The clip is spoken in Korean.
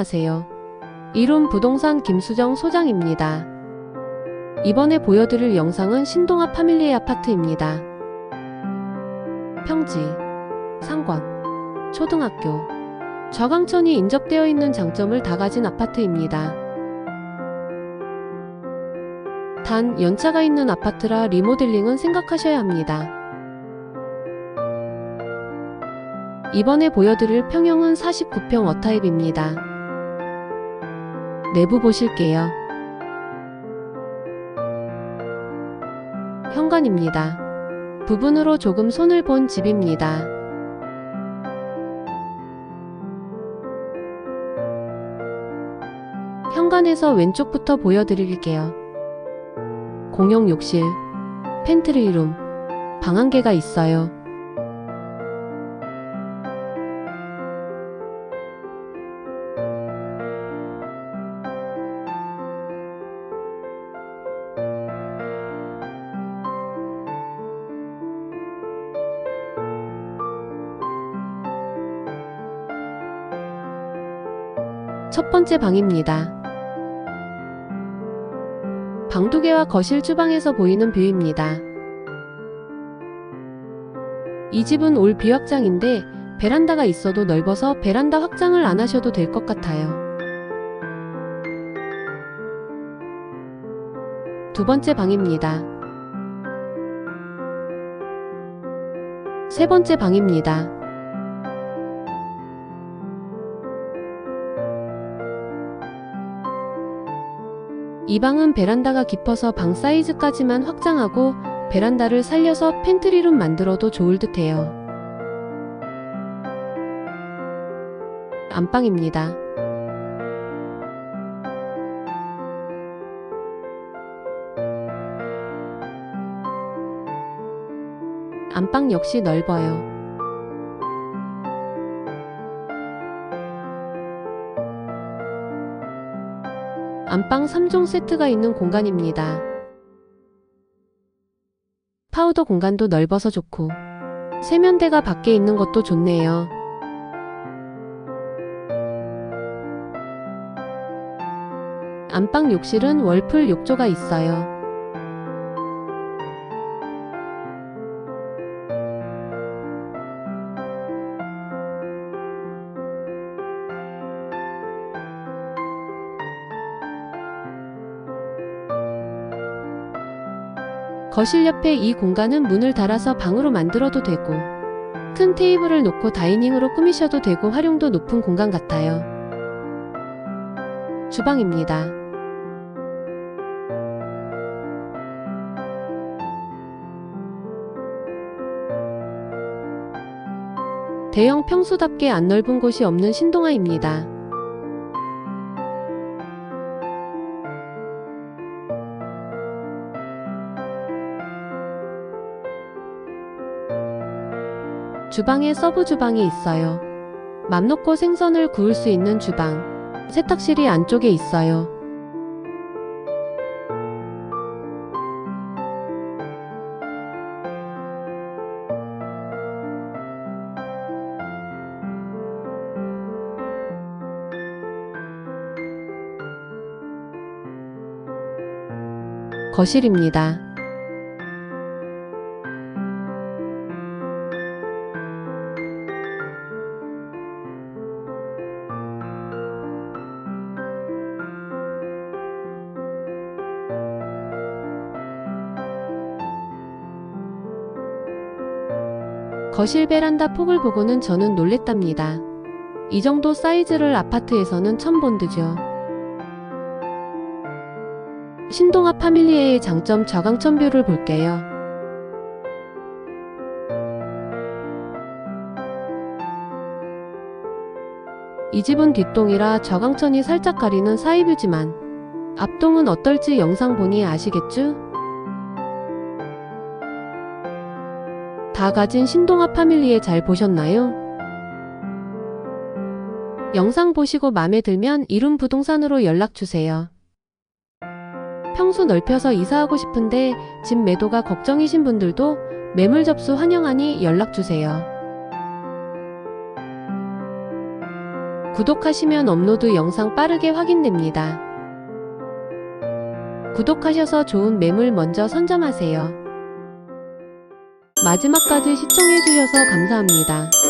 안녕하세요. 이론 부동산 김수정 소장입니다. 이번에 보여드릴 영상은 신동아 파밀리의 아파트입니다. 평지, 상권, 초등학교, 저강천이 인접되어 있는 장점을 다 가진 아파트입니다. 단 연차가 있는 아파트라 리모델링은 생각하셔야 합니다. 이번에 보여드릴 평형은 49평 어타입입니다. 내부 보실게요. 현관입니다. 부분으로 조금 손을 본 집입니다. 현관에서 왼쪽부터 보여드릴게요. 공용 욕실, 팬트리룸, 방 한 개가 있어요. 첫 번째 방입니다. 방두 개와 거실 주방에서 보이는 뷰입니다. 이 집은 올 비확장인데 베란다가 있어도 넓어서 베란다 확장을 안 하셔도 될 것 같아요. 두 번째 방입니다. 세 번째 방입니다. 이 방은 베란다가 깊어서 방 사이즈까지만 확장하고 베란다를 살려서 팬트리룸 만들어도 좋을 듯해요. 안방입니다. 안방 역시 넓어요. 안방 3종 세트가 있는 공간입니다. 파우더 공간도 넓어서 좋고, 세면대가 밖에 있는 것도 좋네요. 안방 욕실은 월풀 욕조가 있어요. 거실 옆에 이 공간은 문을 달아서 방으로 만들어도 되고, 큰 테이블을 놓고 다이닝으로 꾸미셔도 되고 활용도 높은 공간 같아요. 주방입니다. 대형 평수답게 안 넓은 곳이 없는 신동아입니다. 주방에 서브 주방이 있어요. 맘 놓고 생선을 구울 수 있는 주방. 세탁실이 안쪽에 있어요. 거실입니다. 거실 베란다 폭을 보고는 저는 놀랬답니다. 이 정도 사이즈를 아파트에서는 처음 본 듯요. 신동아 파밀리에의 장점 저강천 뷰를 볼게요. 이 집은 뒷동이라 저강천이 살짝 가리는 사이뷰지만 앞동은 어떨지 영상 보니 아시겠죠? 다 가진 신동아 파밀리에 잘 보셨나요? 영상 보시고 마음에 들면 이룸 부동산으로 연락주세요. 평수 넓혀서 이사하고 싶은데 집 매도가 걱정이신 분들도 매물 접수 환영하니 연락주세요. 구독하시면 업로드 영상 빠르게 확인됩니다. 구독하셔서 좋은 매물 먼저 선점하세요. 마지막까지 시청해주셔서 감사합니다.